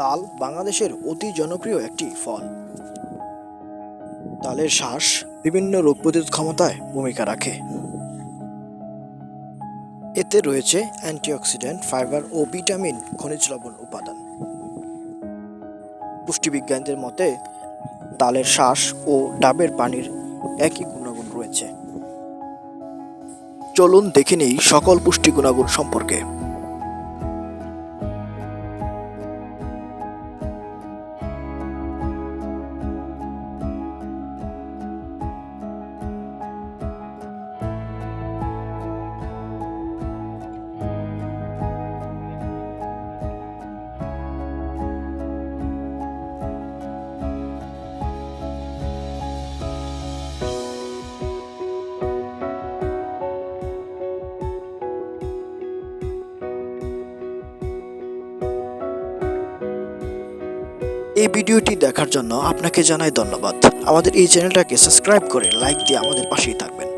তাল বাংলাদেশের অতি জনপ্রিয় একটি ফল। তালের শ্বাস বিভিন্ন রোগ প্রতিরোধ ক্ষমতায় ভূমিকা রাখে। এতে রয়েছে অ্যান্টিঅক্সিডেন্ট, ফাইবার ও ভিটামিন, খনিজ লবণ উপাদান। পুষ্টিবিজ্ঞানীদের মতে, তালের শ্বাস ও ডাবের পানির একই গুণাগুণ রয়েছে। চলুন দেখে নেই সকল পুষ্টি গুণাগুণ সম্পর্কে। এই ভিডিওটি দেখার জন্য আপনাকে জানাই ধন্যবাদ। আমাদের এই চ্যানেলটাকে সাবস্ক্রাইব করে লাইক দিয়ে আমাদের পাশেই থাকবেন।